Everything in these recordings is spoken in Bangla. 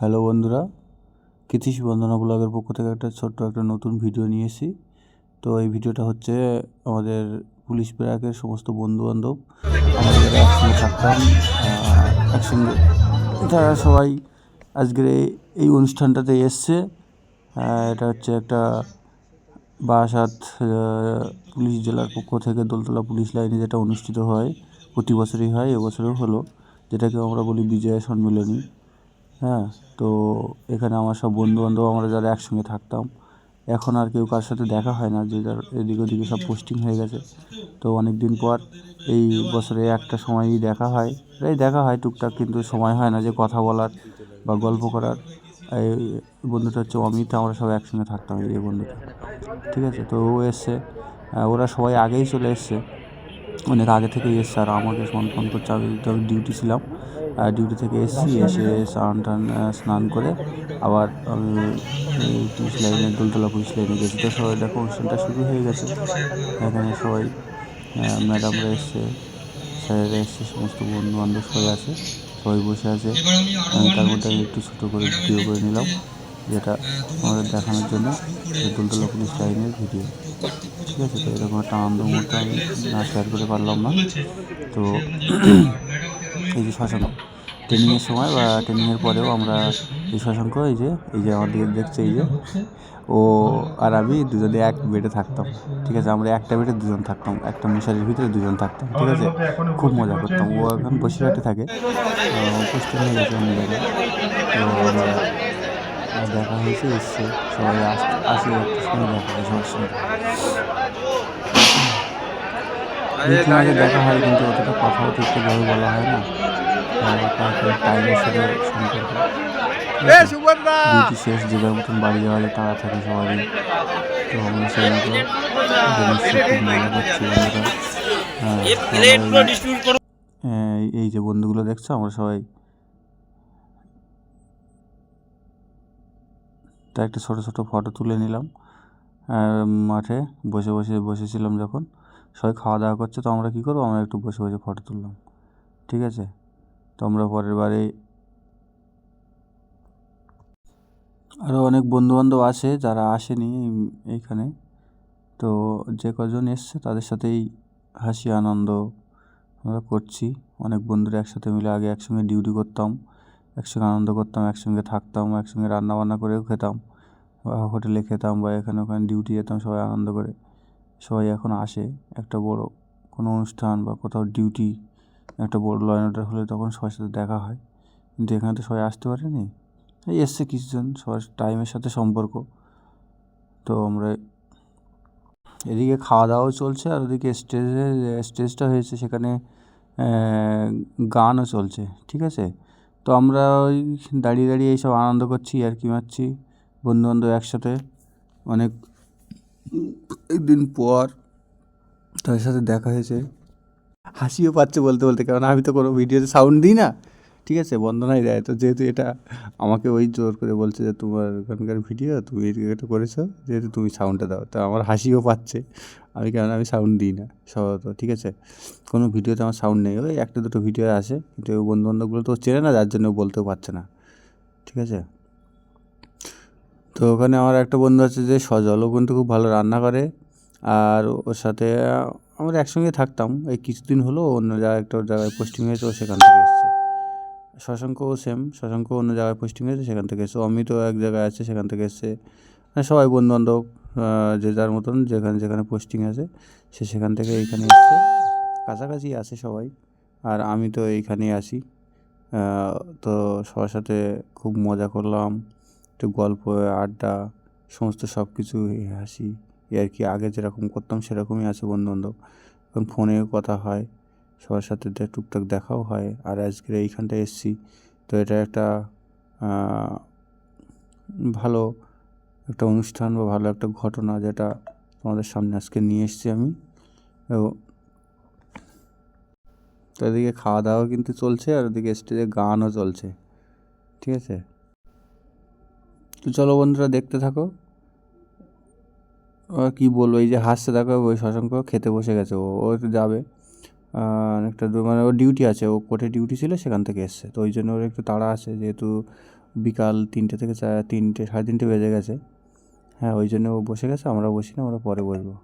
হ্যালো বন্ধুরা, কৃতিশ বন্দনা ব্লগের পক্ষ থেকে একটা ছোট্ট একটা নতুন ভিডিও নিয়ে এসেছি। তো এই ভিডিওটা হচ্ছে আমাদের পুলিশ ব্যারাকের সমস্ত বন্ধু বান্ধব আমরা যারা একসঙ্গে থাকতাম একসঙ্গে তারা সবাই আজকের এই অনুষ্ঠানটাতে এসছে এটা হচ্ছে একটা বারাসাত পুলিশ জেলার পক্ষ থেকে দোলতলা পুলিশ লাইনে যেটা অনুষ্ঠিত হয়, প্রতি বছরই হয়, এবছরও হলো যেটাকে আমরা বলি বিজয়া সম্মিলনী। হ্যাঁ তো এখানে আমার সব বন্ধু বান্ধব আমরা যারা একসঙ্গে থাকতাম, এখন আর কেউ কার সাথে দেখা হয় না, যে যার এদিক ওদিকে সব পোস্টিং হয়ে গেছে। তো অনেক দিন পর এই বছরে একটা সময়ই দেখা হয়, এই দেখা হয় টুকটাক, কিন্তু সময় হয় না যে কথা বলার বা গল্প করার। এই বন্ধুটা হচ্ছে অমিত, আমরা সবাই একসঙ্গে থাকতাম এই বন্ধুটা। ঠিক আছে, তো ও এসছে ওরা সবাই আগেই চলে এসছে। অনেক আগে থেকেই এসছে, আর আমাকে ফোন ফোন করছে, আমি ডিউটি ছিলাম ডিউটি থেকে এসেছি, এসে স্নান টান স্নান করে আবার পুলিশ লাইনে, দোলতলা পুলিশ লাইনে গেছি। তো সবাই দেখো, অনুষ্ঠানটা শুরু হয়ে গেছে। এখানে সবাই ম্যাডামরা এসছে, স্যারেরা এসছে, সমস্ত বন্ধু বান্ধব সবাই আছে, সবাই বসে আছে। তার মধ্যে আমি একটু ছোটো করে ভিডিও করে নিলাম, যেটা আমাদের দেখানোর জন্য দোলতলা পুলিশ লাইনের ভিডিও ঠিক আছে, তো এরকম একটা আনন্দ মুহূর্ত আমি না শেয়ার করে পারলাম না। তো, এই যে শশাঙ্ক ট্রেনিংয়ের সময় বা ট্রেনিংয়ের পরেও আমরা এই শশাঙ্ক এই যে এই যে আমার আমাদের দেখছে, এই যে। ও আর আমি দুজনে এক বেডে থাকতাম, ঠিক আছে? আমরা একটা বেডে দুজন থাকতাম, একটা মশারির ভিতরে দুজন থাকতাম, ঠিক আছে? খুব মজা করতাম। ও এখন বসিরহাটে থাকে। পোস্টিং হয়ে গেছে অন্য জায়গায়। তো দেখা হয়েছে, এসছে, সবাই আসতে আসি, একটা সময় দেখা হয় সবার সঙ্গে। দেখা হয়, কিন্তু অতটা কথাও ঠিকঠাকভাবে বলা হয় না। টাইমের সাথে সম্পর্ক। ডিউটি শেষ যে যার মতন বাড়ি যাওয়া যায় তারা থাকে সবারই তো আমরা সেই মতো খুব মজা করছি বন্ধুরা। হ্যাঁ, সবাই- হ্যাঁ, এই- যে বন্ধুগুলো দেখছ আমরা সবাই তা একটা ছোটো ছোটো ফটো তুলে নিলাম। আর মাঠে বসে বসে বসেছিলাম যখন। সবাই খাওয়া দাওয়া করছে তো আমরা কী করব? আমরা একটু বসে বসে ফটো তুললাম। ঠিক আছে? তো আমরা পরের বারে আরও অনেক বন্ধুবান্ধব আছে যারা আসেনি এই- এইখানে তো যে কজন এসছে তাদের সাথেই হাসি, আনন্দ আমরা করছি। অনেক বন্ধুরা একসাথে মিলে আগে একসঙ্গে ডিউটি করতাম, একসঙ্গে আনন্দ করতাম, একসঙ্গে থাকতাম, একসঙ্গে রান্না বান্না করেও খেতাম বা হোটেলে খেতাম বা এখানে ওখানে ডিউটি যেতাম, সবাই আনন্দ করে। সবাই এখন আসে একটা বড় কোনো অনুষ্ঠান বা কোথাও ডিউটি একটা বড় লয়ন অর্ডার হলে তখন সবার সাথে দেখা হয়। কিন্তু এখানে তো সবাই আসতে পারেনি। এই এসছে কিছুজন, সবার টাইমের সাথে সম্পর্ক। তো আমরা এদিকে খাওয়া দাওয়াও চলছে আর ওদিকে স্টেজে স্টেজটা হয়েছে সেখানে গানও চলছে, ঠিক আছে? তো আমরা ওই দাঁড়িয়ে দাঁড়িয়ে এইসব আনন্দ করছি আর কি মারছি, বন্ধুবান্ধব একসাথে। অনেক দিন পর তাদের সাথে দেখা হয়েছে। হাসিও পাচ্ছে বলতে বলতে, কারণ আমি তো কোনো ভিডিওতে সাউন্ড দিই না। ঠিক আছে, বন্দনাই দেয়। তো যেহেতু এটা আমাকে ওই জোর করে বলছে যে, তোমার ওখানকার ভিডিও, তুমি এটা করেছ, যেহেতু তুমি সাউন্ডটা দাও। তো আমার হাসিও পাচ্ছে। আমি কেন, আমি সাউন্ড দিই না, স্বভাবত, ঠিক আছে? কোনো ভিডিওতে আমার সাউন্ড নেই। ওই একটা দুটো ভিডিও আসে, কিন্তু ওই বন্ধু বান্ধবগুলো তো চেনে না, যার জন্য বলতেও পারছে না। ঠিক আছে? তো ওখানে আমার একটা বন্ধু আছে যে সজল ও কিন্তু খুব ভালো রান্না করে। আর ওর সাথে আমরা একসঙ্গে থাকতাম। এই কিছুদিন হলো অন্য জায়গায় একটা জায়গায় পোস্টিং হয়েছে, ও সেখান থেকে এসছে। শশাঙ্কও সেম শশাঙ্ক অন্য জায়গায় পোস্টিং হয়েছে, সেখান থেকে এসছে। অমিতও এক জায়গায় আছে, সেখান থেকে এসছে। মানে সবাই বন্ধু বান্ধব যে যার মতন যেখানে যেখানে পোস্টিং আছে, সে সেখান থেকে এইখানে এসছে। কাছাকাছি আছে সবাই। আর আমি তো এইখানেই আসি তো সবার সাথে খুব মজা করলাম। একটু গল্প, আড্ডা, সমস্ত সব কিছু হাসি। আর কি, আগে যেরকম করতাম সেরকমই আছে বন্ধু বান্ধব এখন ফোনেও কথা হয়, সবার সাথে টুকটাক দেখাও হয়। আর আজকে এইখানটায় এসেছি, তো এটা একটা ভালো একটা অনুষ্ঠান বা ভালো একটা ঘটনা যেটা তোমাদের সামনে আজকে নিয়ে এসেছি আমি। তো এদিকে খাওয়া দাওয়া কিন্তু চলছে আর ওদিকে স্টেজে গানও চলছে, ঠিক আছে? তো চলো বন্ধুরা দেখতে থাকো। কী বলব এই যে হাসছে, দেখো, ওই শশাঙ্ক খেতে বসে গেছে, ও ও একটু যাবে। দূর মানে ওর ডিউটি আছে, ও কোর্টে ডিউটি ছিল, সেখান থেকে এসছে। তো ওই জন্য ওর একটু তাড়া আছে, যেহেতু বিকাল তিনটে থেকে চা, তিনটে, সাড়ে তিনটে বেজে গেছে। হ্যাঁ ওই জন্য ও বসে গেছে, আমরা বসি না, আমরা পরে বসবো।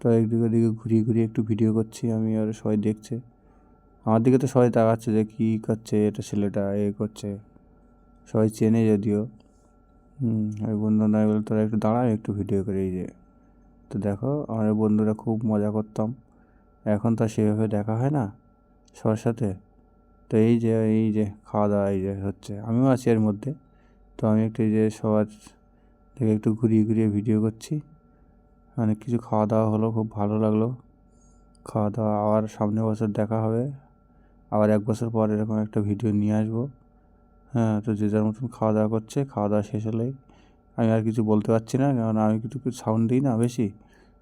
তো একদিকে ওদিকে ঘুরিয়ে ঘুরিয়ে একটু ভিডিও করছি, আমি আর সবাই দেখছে। আমার দিকে তো সবাই তাকাচ্ছে যে কী করছে, এটা ছেলেটা, এ করছে। সবাই চেনে যদিও। হুম, ওই বন্ধু বলে তোরা একটু দাঁড়া একটু ভিডিও করে, এই যে। তো দেখো, আমার বন্ধুরা খুব মজা করতাম। এখন তো সেভাবে দেখা হয় না সবার সাথে। তো এই যে এই যে, খাওয়া দাওয়া, এই যে হচ্ছে। আমিও আছি এর মধ্যে। তো আমি একটু এই যে সবার থেকে একটু ঘুরিয়ে ঘুরিয়ে ভিডিও করছি। অনেক কিছু খাওয়া দাওয়া হলো, খুব ভালো লাগল। খাওয়া দাওয়া আবার সামনে বছর দেখা হবে। আবার এক বছর পর এরকম একটা ভিডিও নিয়ে আসব। হ্যাঁ তো যে যার মতন খাওয়া দাওয়া করছে, খাওয়া দাওয়া শেষ হলেই আমি আর কিছু বলতে পারছি না কারণ আমি কিছু সাউন্ড দিই না বেশি।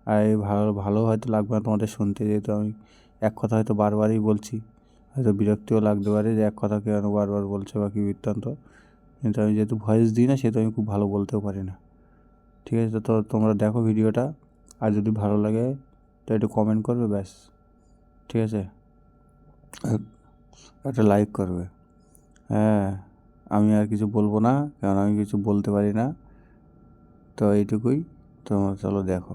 আর ভালো ভালো হয়তো লাগবে না তোমাদের শুনতে, যেহেতু আমি এক কথা হয়তো বারবারই বলছি। হয়তো বিরক্তিও লাগতে পারে যে এক কথা কেন বারবার বলছে বা কী বৃত্তান্ত। কিন্তু আমি যেহেতু ভয়েস দিই না, সেহেতু আমি খুব ভালো বলতেও পারি না। ঠিক আছে, তো তোমরা দেখো ভিডিওটা। আর যদি ভালো লাগে, তো একটু কমেন্ট করবে, ব্যাস। ঠিক আছে? একটা লাইক করবে। হ্যাঁ আমি আর কিছু বলব না কারণ আমি কিছু বলতে পারি না। তো এইটুকুই। তোমরা চলো দেখো।